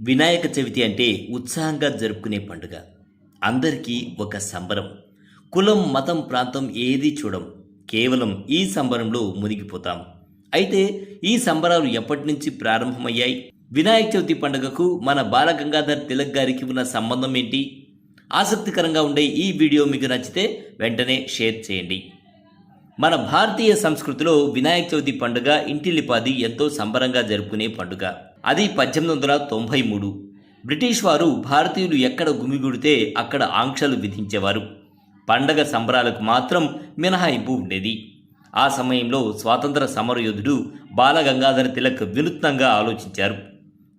వినాయక చవితి అంటే ఉత్సాహంగా జరుపుకునే పండుగ. అందరికీ ఒక సంబరం. కులం మతం ప్రాంతం ఏదీ చూడం. కేవలం ఈ సంబరంలో మునిగిపోతాం. అయితే ఈ సంబరాలు ఎప్పటి నుంచి ప్రారంభమయ్యాయి? వినాయక చవితి పండుగకు మన బాలగంగాధర్ తిలక్ గారికి ఉన్న సంబంధం ఏంటి? ఆసక్తికరంగా ఉండే ఈ వీడియో మీకు నచ్చితే వెంటనే షేర్ చేయండి. మన భారతీయ సంస్కృతిలో వినాయక చవితి పండుగ ఇంటిల్లిపాది ఎంతో సంబరంగా జరుపుకునే పండుగ. అది పద్దెనిమిది వందల తొంభై మూడు. బ్రిటిష్ వారు భారతీయులు ఎక్కడ గుమిగూడితే అక్కడ ఆంక్షలు విధించేవారు. పండగ సంబరాలకు మాత్రం మినహాయింపు ఉండేది. ఆ సమయంలో స్వాతంత్ర సమరయోధుడు బాలగంగాధర తిలక్ వినూత్నంగా ఆలోచించారు.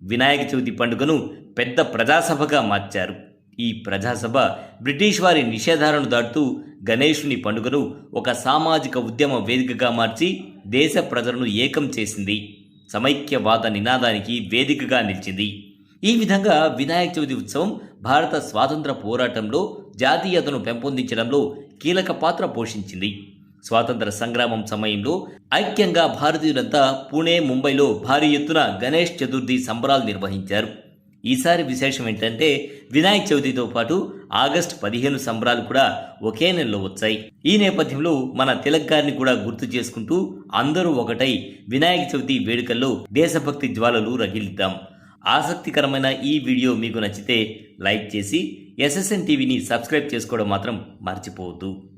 వినాయక చవితి పండుగను పెద్ద ప్రజాసభగా మార్చారు. ఈ ప్రజాసభ బ్రిటిష్ వారి నిషేధాలను దాటుతూ గణేషుని పండుగను ఒక సామాజిక ఉద్యమ వేదికగా మార్చి దేశ ప్రజలను ఏకం చేసింది. సమైక్యవాద నినాదానికి వేదికగా నిలిచింది. ఈ విధంగా వినాయక చవితి ఉత్సవం భారత స్వాతంత్ర పోరాటంలో జాతీయతను పెంపొందించడంలో కీలక పాత్ర పోషించింది. స్వాతంత్ర సంగ్రామం సమయంలో ఐక్యంగా భారతీయులంతా పూణే ముంబైలో భారీ ఎత్తున గణేష్ చతుర్థి సంబరాలు నిర్వహించారు. ఈసారి విశేషం ఏంటంటే వినాయక చవితితో పాటు ఆగస్టు పదిహేను సంబరాలు కూడా ఒకే నెలలో వచ్చాయి. ఈ నేపథ్యంలో మన తిలక్ గారిని కూడా గుర్తు చేసుకుంటూ అందరూ ఒకటై వినాయక చవితి వేడుకల్లో దేశభక్తి జ్వాలలు రగిలిద్దాం. ఆసక్తికరమైన ఈ వీడియో మీకు నచ్చితే లైక్ చేసి ఎస్ఎస్ఎన్ టీవీని సబ్స్క్రైబ్ చేసుకోవడం మాత్రం మర్చిపోవద్దు.